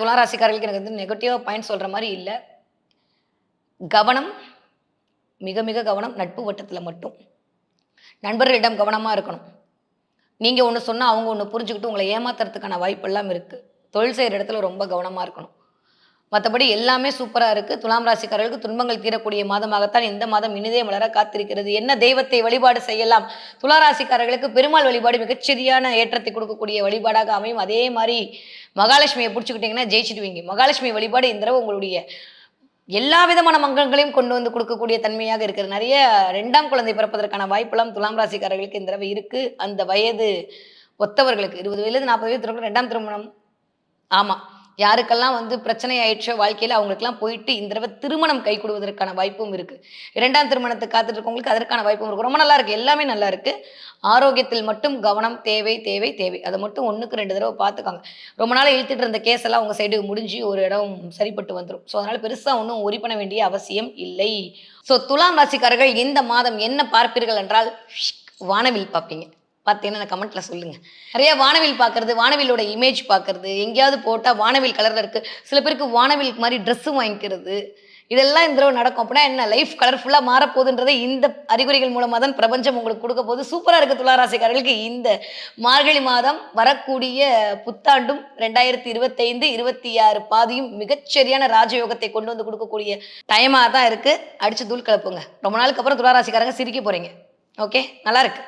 துளாராசிக்காரர்களுக்கு எனக்கு வந்து நெகட்டிவாக பாயிண்ட் சொல்கிற மாதிரி இல்லை. கவனம் மிக மிக கவனம் நட்பு வட்டத்தில் மட்டும். நண்பர்களிடம் கவனமாக இருக்கணும். நீங்கள் ஒன்று சொன்னால் அவங்க ஒன்று புரிஞ்சுக்கிட்டு உங்களை ஏமாத்துறதுக்கான வாய்ப்பெல்லாம் இருக்குது தொழில் செய்கிற இடத்துல ரொம்ப கவனமாக இருக்கணும். மற்றபடி எல்லாமே சூப்பராக இருக்குது துலாம் ராசிக்காரர்களுக்கு துன்பங்கள் தீரக்கூடிய மாதமாகத்தான் இந்த மாதம் இனிதே மலர காத்திருக்கிறது. என்ன தெய்வத்தை வழிபாடு செய்யலாம்? துலா ராசிக்காரர்களுக்கு பெருமாள் வழிபாடு மிகச்சரியான ஏற்றத்தை கொடுக்கக்கூடிய வழிபாடாக அமையும். அதே மாதிரி மகாலட்சுமியை பிடிச்சிக்கிட்டிங்கன்னா ஜெயிச்சிடுவீங்க. மகாலட்சுமி வழிபாடு இந்த தடவை உங்களுடைய எல்லா விதமான மங்களங்களையும் கொண்டு வந்து கொடுக்கக்கூடிய தன்மையாக இருக்கிறது. நிறைய ரெண்டாம் குழந்தை பிறப்பதற்கான வாய்ப்பெல்லாம் துலாம் ராசிக்காரர்களுக்கு இந்த தடவை இருக்கு. அந்த வயது ஒத்தவர்களுக்கு இருபது வயது நாற்பது வயது ரெண்டாம் திருமணம். ஆமாம் யாருக்கெல்லாம் வந்து பிரச்சனை ஆயிடுச்சோ வாழ்க்கையில் அவங்களுக்குலாம் போயிட்டு இந்த தடவை திருமணம் கை கொடுவதற்கான வாய்ப்பும் இருக்கு. இரண்டாம் திருமணத்துக்கு காத்துட்டு இருக்கவங்களுக்கு அதற்கான வாய்ப்பும் இருக்கு. ரொம்ப நல்லா இருக்கு. எல்லாமே நல்லா இருக்கு. ஆரோக்கியத்தில் மட்டும் கவனம் தேவை தேவை தேவை. அதை மட்டும் ஒன்றுக்கு ரெண்டு தடவை பார்த்துக்காங்க. ரொம்ப நாள் இழுத்துட்டு இருந்த கேஸ் எல்லாம் உங்க சைடு முடிஞ்சு ஒரு இடம் சரிப்பட்டு வந்துடும் ஸோ அதனால பெருசா ஒன்றும் ஒரி பண்ண வேண்டிய அவசியம் இல்லை. ஸோ துலாம் ராசிக்காரர்கள் இந்த மாதம் என்ன பார்ப்பீர்கள் என்றால் வானவில் பார்ப்பீங்க. பார்த்தீங்கன்னா கமெண்ட்டில் சொல்லுங்கள் நிறைய வானவில் பார்க்கறது வானவிலோட இமேஜ் பார்க்கறது எங்கேயாவது போட்டால் வானவில் கலரில் இருக்குது சில பேருக்கு வானவில் மாதிரி ட்ரெஸ்ஸும் வாங்கிக்கிறது. இதெல்லாம் இந்த தடவை நடக்கும். அப்படின்னா என்ன? லைஃப் கலர்ஃபுல்லாக மாறப்போகுதுன்றதை இந்த அறிகுறிகள் மூலமாக தான் பிரபஞ்சம் உங்களுக்கு கொடுக்க போகுது. சூப்பராக இருக்குது துளாராசிக்காரர்களுக்கு. இந்த மார்கழி மாதம் வரக்கூடிய புத்தாண்டும் ரெண்டாயிரத்தி இருபத்தைந்து இருபத்தி ஆறு பாதியும் மிகச்சரியான ராஜயோகத்தை கொண்டு வந்து கொடுக்கக்கூடிய டைமாக தான் இருக்குது அடித்து தூள் கலப்புங்க ரொம்ப நாளுக்கு அப்புறம் துளாராசிக்காரங்க சிரிக்க போகிறீங்க ஓகே நல்லாயிருக்கு